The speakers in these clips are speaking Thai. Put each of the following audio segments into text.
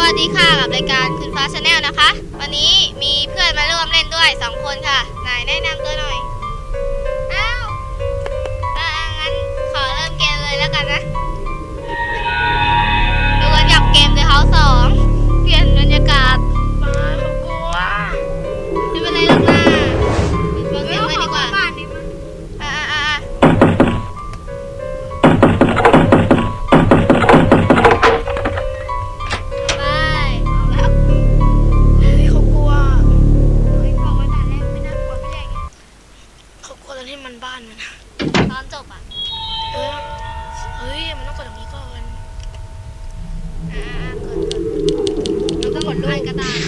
วัสดีค่ะกับรายการคุณฟ้าชาแนลนะคะ วันนี้มีเพื่อนมาร่วมเล่นด้วยสองคนค่ะนายแนะนำตัวหน่อยอ้าวเอองั้นขอเริ่มเกมเลยแล้วกันนะดูกันจับเกม The House งเปลี่ยนบรรยากาศ กระดาษ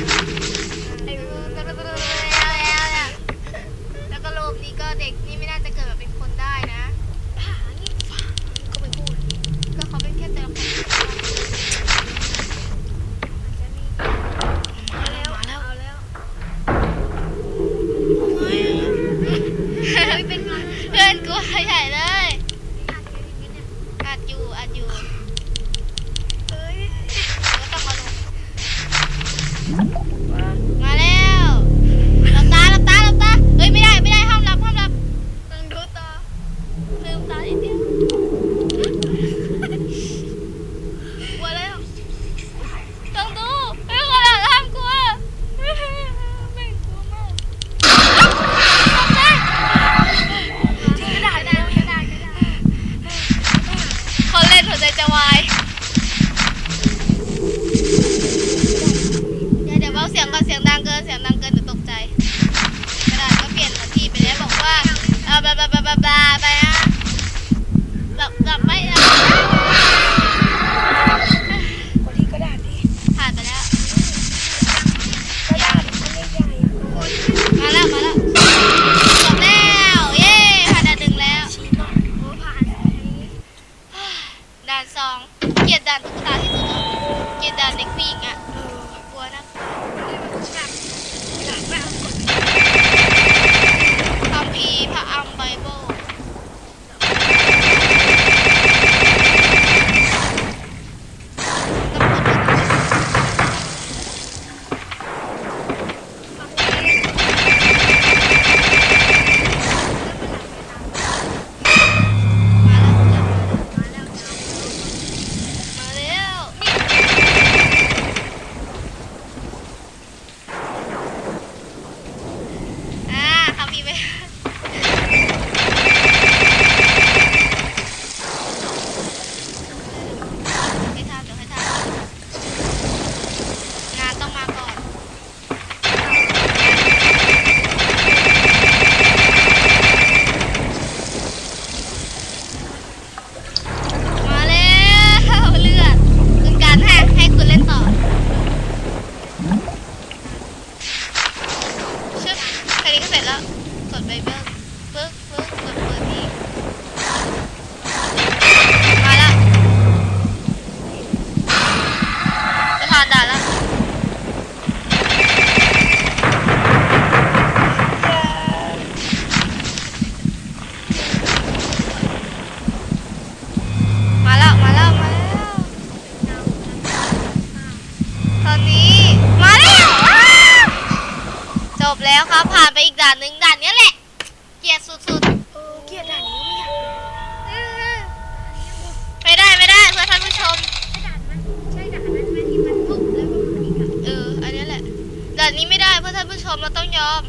มเราต้องยอม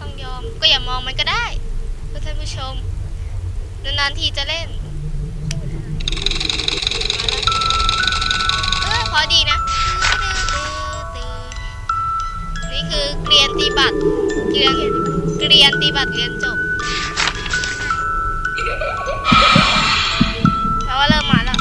ต้องยอม ก็อย่ามองมันก็ได้เพื่ท่านผู้ชม นานๆทีจะเล่นเออพอดีนะ นี่คือเกรียนตีบัตรเกรียนเกรียนตีบัตรเรียนจบแล้วว่าเริ่มมาแล้ว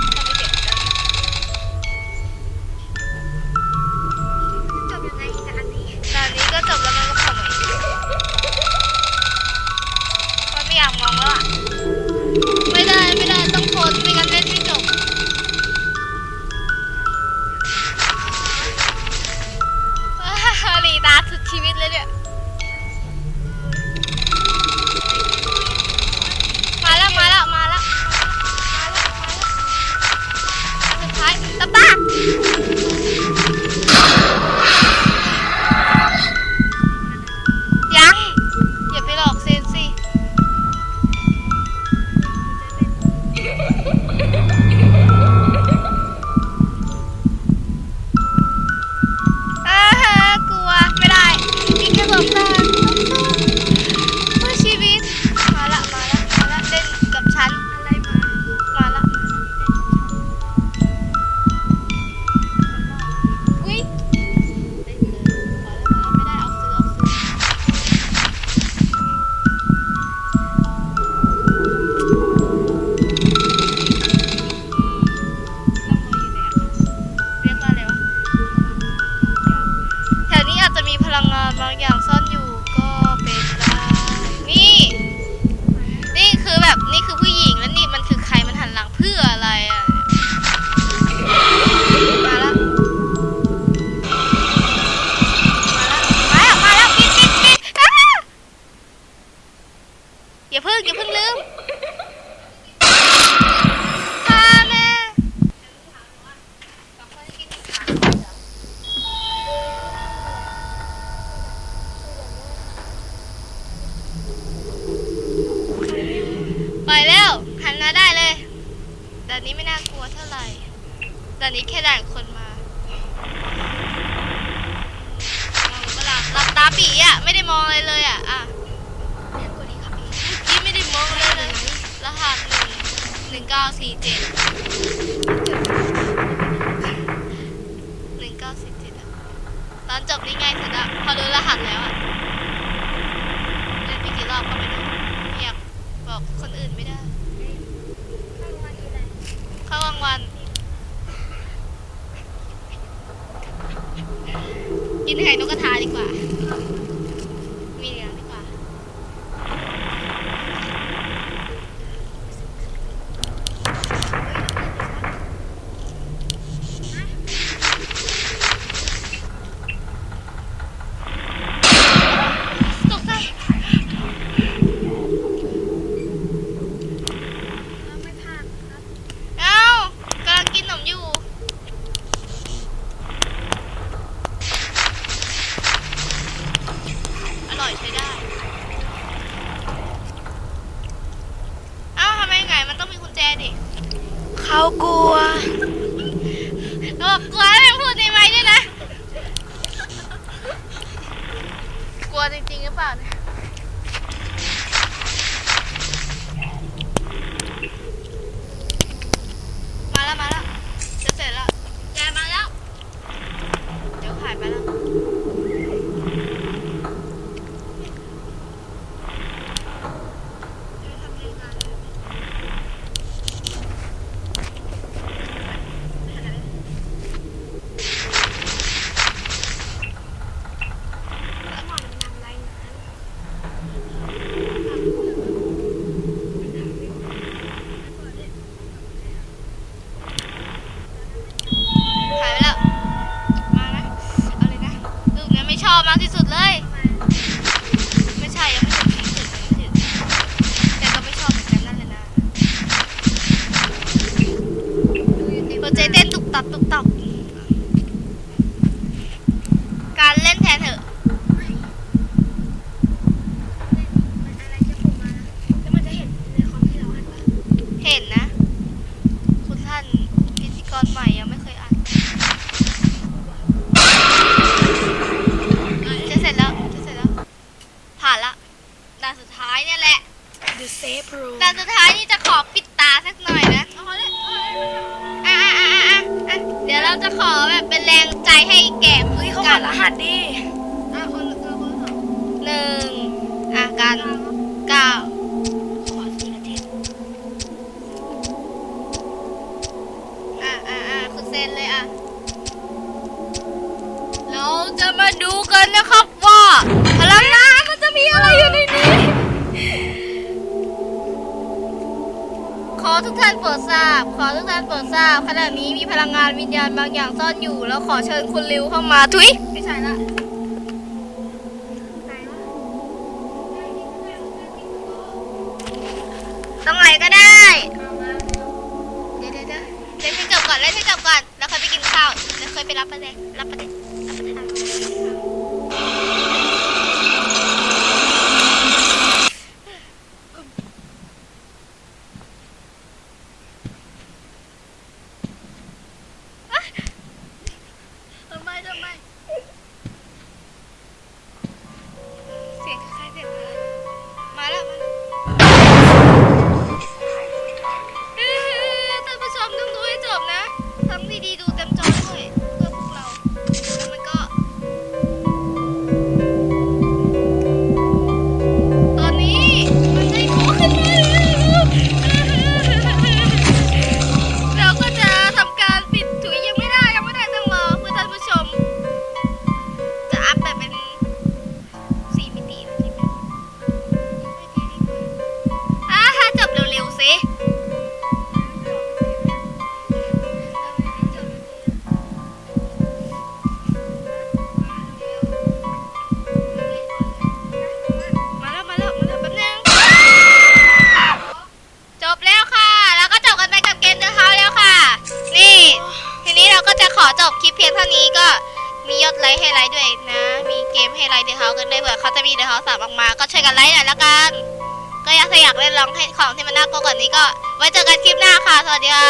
านนี้ไม่น่ากลัวเท่าไหร่ด่านนี้แค่ด่านคนมามองก็หลับหลับตาปีอะ ไม่ได้มองอะไรเลยอะ อะเนี่ยกดดีครับพี่เมื่อกี้ไม่ได้มองเลยเลยรหัสหนึ่งหนึ่งเก้าสี่เจ็ดหนึ่งเก้าสี่เจ็ดตอนจบนี่ง่ายสุดอะพอรู้รหัสแล้วอะเล่นไปกี่รอบก็ไม่รู้ไม่อยากบอกคนอื่นไม่ได้ วัลกินไข่นกกระทาดีกว่า ตอนใหม่ยังไม่ อทุกท่านโปรดทราบ ขอทุกท่านโปรดทราบ ขณะนี้มีพลังงานวิญญาณบางอย่างซ่อนอยู่ แล้วขอเชิญคุณริวเข้ามาทุยไม่ใช่ละตรงไหนก็ได้เดี๋ยวเดี๋ยวเดี๋ยวเล่นให้จบก่อนเล่นให้จบก่อน แล้วค่อยไปกินข้าวแล้วค่อยไปรับประเด็นรับประเด็นาจะมีเดอะเฮาสามออกมาก็ช่วยกันไลค์หน่อยละกัน ก็อยากอยากเล่นลองให้ของที่มันน่ากลัวกว่านี้ก็ ไว้เจอกันคลิปหน้าค่ะ สวัสดีค่ะ